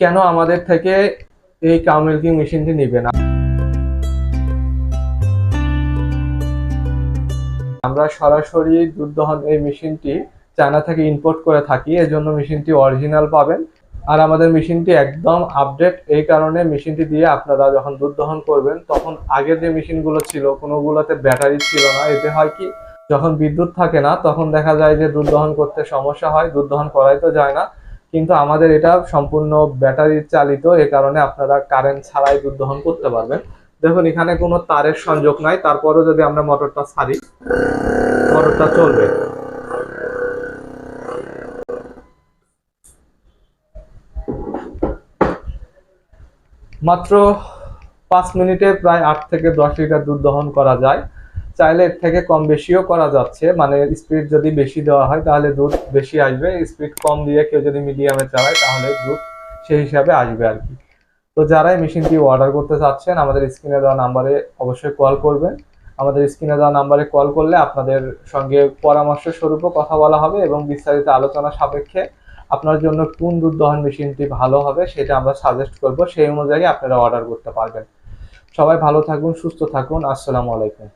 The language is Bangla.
কেন আমাদের থেকে এই কাউ মিল্কিং মেশিনটি নেবে না? আমরা সরাসরি দুধ দহন এই মেশিনটি চায়না থেকে ইম্পোর্ট করে থাকি, এজন্য মেশিনটি অরিজিনাল পাবেন। আর আমাদের মেশিনটি একদম আপডেট এই কারণে মেশিনটি দিয়ে আপনারা যখন দুধ দহন করবেন, তখন আগের যে মেশিনগুলো ছিল, কোনোগুলোতে ব্যাটারি ছিল না। এতে হয় কি, যখন বিদ্যুৎ থাকে না, তখন দেখা যায় যে দুধ দহন করতে সমস্যা হয় দুধ দহন করাই তো যায় না। কিন্তু আমাদের এটা সম্পূর্ণ ব্যাটারি চালিত, এ কারণে আপনারা কারেন্ট ছাড়াই দুধ দহন করতে পারবেন। দেখুন, এখানে কোনো তারের সংযোগ নাই, তারপরেও যদি আমরা মোটরটা ছাড়ি মোটরটা চলবে। মাত্র পাঁচ মিনিটে প্রায় আট থেকে দশ লিটার দুধ দহন করা যায়। চাইলে এর থেকে কম বেশিও করা যাচ্ছে। মানে স্পিড যদি বেশি দেওয়া হয়, তাহলে দুধ বেশি আসবে। স্পিড কম দিয়ে কেউ যদি মিডিয়ামে চালায়, তাহলে দুধ সেই হিসাবে আসবে আর কি। তো যারা এই মেশিনটি অর্ডার করতে চাচ্ছেন, আমাদের স্ক্রিনে দেওয়া নাম্বারে অবশ্যই কল করবেন। আমাদের স্ক্রিনে দেওয়া নাম্বারে কল করলে আপনাদের সঙ্গে পরামর্শ স্বরূপও কথা বলা হবে এবং বিস্তারিত আলোচনা সাপেক্ষে আপনার জন্য কোন দুধ দহন মেশিনটি ভালো হবে, সেটা আমরা সাজেস্ট করব। সেই অনুযায়ী আপনারা অর্ডার করতে পারবেন। সবাই ভালো থাকুন, সুস্থ থাকুন। আসসালামু আলাইকুম।